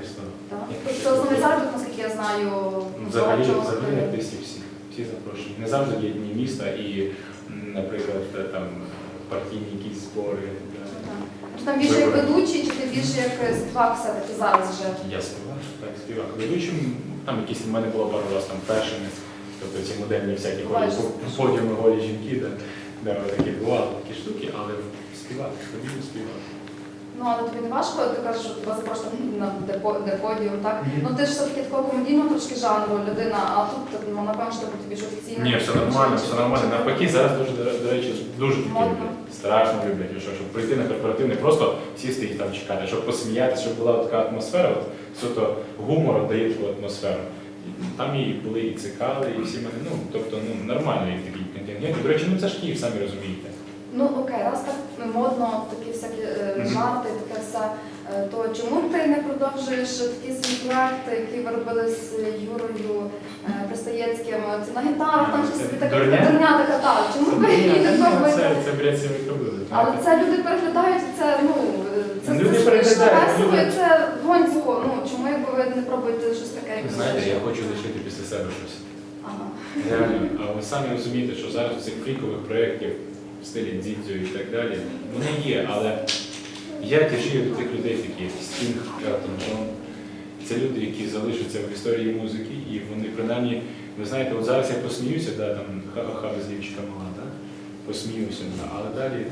без того. Так. Як Це основний наскільки я знаю, Ну, Взагалі, взагалі колективу. артистів всі, всі запрошені. Не завжди є дні міста і, наприклад, там партійні якісь збори. Чи там більше як ведучий, чи ти більше як співак все-таки зараз вже? Я співак, так, співак. Ведучим, там якісь в мене було пару разів там першими, тобто ці модельні всякі голі, подіуми голі жінки, де, де такі бували такі штуки, але співак, стабільно співак. Ну, але тобі не важко, ти кажеш, що тебе запрошували на депо- деподіум, так? Ну ти ж все-таки такого комедійного трошки жанру людина, а тут, ну, напевно, що тобі більш офіційно. Ні, все нормально, все нормально. Навпаки, зараз дуже, до- речі, дуже такі Модно. люблять. Страшно люблять, що, щоб прийти на корпоратив, не просто сісти і там чекати, щоб посміятися, щоб була така атмосфера, от, суто гумор дає таку атмосферу. І Там і були і цикали, і всі мене, ну, тобто, ну, нормально є такий контингент. До речі, ну це ж Київ, самі розумієте. Ну окей, раз так модно, такі всякі е, Мгм. жарти, таке все. е, То чому ти не продовжуєш такі свої проекти, які ви робили з Юрою е, Пристаєцьким? Це на гітарах, там щось собі таке Дурня? така так. Чому ви її не Це, робите? це бред себе робили. Але це люди переглядають, це ну це, весело, це гонсько. Ну чому якби ви не пробуєте щось таке? Знаєте, я хочу лишити після себе щось. Ага. Реально, а ви самі розумієте, що зараз у цих фрікових проєктів в стилі Дзідзю і так далі, вони є, але я тяжію до тих людей, такі Стінг, Елтон Джон. Це люди, які залишаться в історії музики, і вони принаймні, ви знаєте, от зараз я посміюся, да, там ха-ха без дівчика мала, да? посміюся, але далі